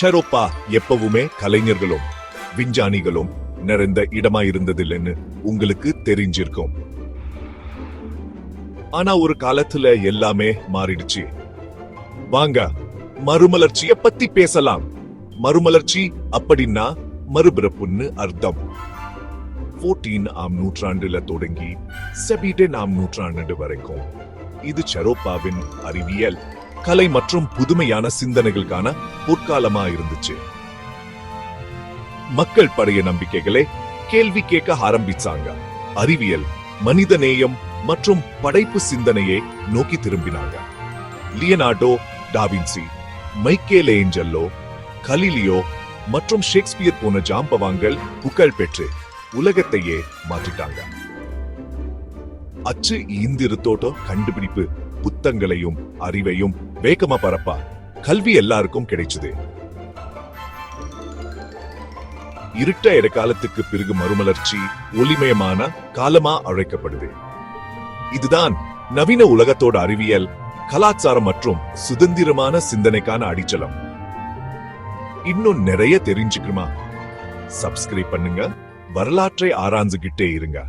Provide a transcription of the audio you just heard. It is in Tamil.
சரோப்பா எப்பவுமே கலைஞர்களும் விஞ்ஞானிகளும் நிறைந்த இடமா இருந்ததில்லைன்னு உங்களுக்கு தெரிஞ்சிருக்கும். ஆனா ஒரு காலத்துல எல்லாமே மாறிடுச்சு. வாங்க மறுமலர்ச்சிய பத்தி பேசலாம். மறுமலர்ச்சி அப்படின்னா மறுபிறப்புன்னு அர்த்தம். 14 ஆம் நூற்றாண்டுல தொடங்கி 17 ஆம் நூற்றாண்டு வரைக்கும் இது சரோப்பாவின் அறிவியல். கலை மற்றும் புதுமையான சிந்தனைகளுக்கான பொற்காலமா இருந்துச்சு. மக்கள் படைய நம்பிக்கைகளை கேள்வி கேட்க ஆரம்பிச்சாங்க. அறிவியல் மனித நேயம் மற்றும் படைப்பு சிந்தனையை நோக்கி திரும்பினாங்க. Leonardo da Vinci Michelangelo Galileo மற்றும் ஷேக்ஸ்பியர் போன ஜாம்பவான்கள் புகழ் பெற்று உலகத்தையே மாற்றிட்டாங்க. அச்சு இயந்திரத்தோட கண்டுபிடிப்பு புத்தங்களையும் அறிவையும் வேகமா பரப்பா. கல்வி எல்லாருக்கும் கிடைச்சது. இருட்ட இடைக்காலத்துக்கு பிறகு மறுமலர்ச்சி ஒளிமயமான காலமா அழைக்கப்படுது. இதுதான் நவீன உலகத்தோட அறிவியல் கலாச்சாரம் மற்றும் சுதந்திரமான சிந்தனைக்கான அடிச்சலம் இன்னும் நிறைய தெரிஞ்சுக்கணுமா? சப்ஸ்கிரைப் பண்ணுங்க வரலாற்றை ஆராய்ந்துகிட்டே இருங்க.